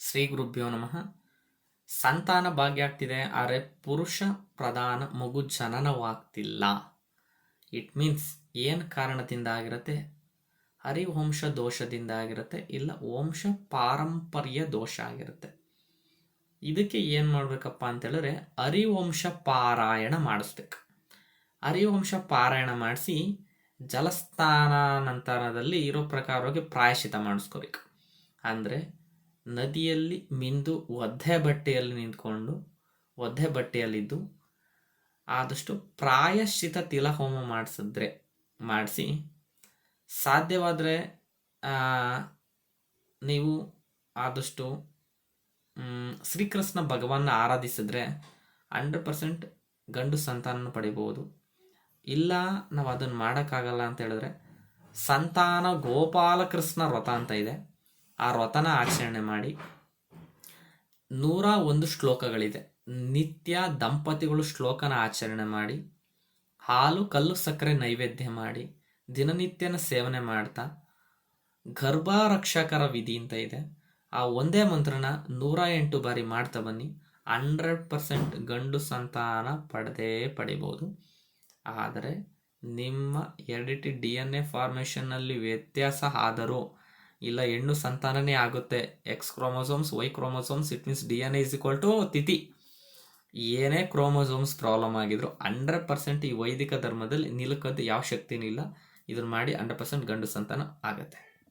ಶ್ರೀ ಗುರುಭ್ಯೋ ನಮಃ. ಸಂತಾನ ಭಾಗ್ಯ ಆಗ್ತಿದೆ ಆದರೆ ಪುರುಷ ಪ್ರಧಾನ ಮಗು ಜನನವಾಗ್ತಿಲ್ಲ. ಇಟ್ ಮೀನ್ಸ್ ಏನು ಕಾರಣದಿಂದ ಆಗಿರುತ್ತೆ? ಹರಿವಂಶ ದೋಷದಿಂದ ಆಗಿರುತ್ತೆ, ಇಲ್ಲ ವಂಶ ಪಾರಂಪರ್ಯ ದೋಷ ಆಗಿರುತ್ತೆ. ಇದಕ್ಕೆ ಏನು ಮಾಡಬೇಕಪ್ಪ ಅಂತೇಳಿದ್ರೆ ಹರಿವಂಶ ಪಾರಾಯಣ ಮಾಡಿಸ್ಬೇಕು. ಹರಿವಂಶ ಪಾರಾಯಣ ಮಾಡಿಸಿ ಜಲಸ್ಥಾನ ನಂತರದಲ್ಲಿ ಇರೋ ಪ್ರಕಾರವಾಗಿ ಪ್ರಾಯಶಿತ ಮಾಡಿಸ್ಕೋಬೇಕು. ಅಂದರೆ ನದಿಯಲ್ಲಿ ಮಿಂದು ಒದ್ದೆ ಬಟ್ಟೆಯಲ್ಲಿ ನಿಂತ್ಕೊಂಡು, ಒದ್ದೆ ಬಟ್ಟೆಯಲ್ಲಿದ್ದು ಆದಷ್ಟು ಪ್ರಾಯಶ್ಚಿತ ತಿಲ ಹೋಮ ಮಾಡಿಸಿದ್ರೆ, ಮಾಡಿಸಿ ಸಾಧ್ಯವಾದರೆ ನೀವು ಆದಷ್ಟು ಶ್ರೀಕೃಷ್ಣ ಭಗವನ್ನ ಆರಾಧಿಸಿದ್ರೆ ಹಂಡ್ರೆಡ್ ಪರ್ಸೆಂಟ್ ಗಂಡು ಸಂತಾನ ಪಡಿಬೋದು ಇಲ್ಲ, ನಾವು ಅದನ್ನು ಮಾಡೋಕ್ಕಾಗಲ್ಲ ಅಂತ ಹೇಳಿದ್ರೆ ಸಂತಾನ ಗೋಪಾಲಕೃಷ್ಣ ವ್ರತ ಅಂತ ಇದೆ. ಆ ವ್ರತನ ಆಚರಣೆ ಮಾಡಿ ನೂರ ಒಂದು ಶ್ಲೋಕಗಳಿದೆ. ನಿತ್ಯ ದಂಪತಿಗಳು ಶ್ಲೋಕನ ಆಚರಣೆ ಮಾಡಿ, ಹಾಲು ಕಲ್ಲು ಸಕ್ಕರೆ ನೈವೇದ್ಯ ಮಾಡಿ, ದಿನನಿತ್ಯನ ಸೇವನೆ ಮಾಡ್ತಾ, ಗರ್ಭಾರಕ್ಷಕರ ವಿಧಿ ಅಂತ ಇದೆ. ಆ ಒಂದೇ ಮಂತ್ರನ ನೂರ ಎಂಟು ಬಾರಿ ಮಾಡ್ತಾ ಬನ್ನಿ. ಹಂಡ್ರೆಡ್ ಪರ್ಸೆಂಟ್ ಗಂಡು ಸಂತಾನ ಪಡೆದೇ ಪಡಿಬೋದು. ಆದರೆ ನಿಮ್ಮ ಎರಡಿಟಿ ಡಿ ಎನ್ ಎ ಫಾರ್ಮೇಷನ್ನಲ್ಲಿ ವ್ಯತ್ಯಾಸ ಆದರೂ ಇಲ್ಲ ಹೆಣ್ಣು ಸಂತಾನನೇ ಆಗುತ್ತೆ. X chromosomes Y chromosomes it means D N S is equal to ತಿಥಿ. ಏನೇ ಕ್ರೋಮೋಸೋಮ್ಸ್ ಪ್ರಾಬ್ಲಮ್ ಆಗಿದ್ರು ಹಂಡ್ರೆಡ್ ಪರ್ಸೆಂಟ್ ಈ ವೈದಿಕ ಧರ್ಮದಲ್ಲಿ ನಿಲುಕದ್ದು ಯಾವ ಶಕ್ತಿನೂ ಇಲ್ಲ. ಇದನ್ನ ಮಾಡಿ ಹಂಡ್ರೆಡ್ ಪರ್ಸೆಂಟ್ ಗಂಡು ಸಂತಾನ ಆಗುತ್ತೆ.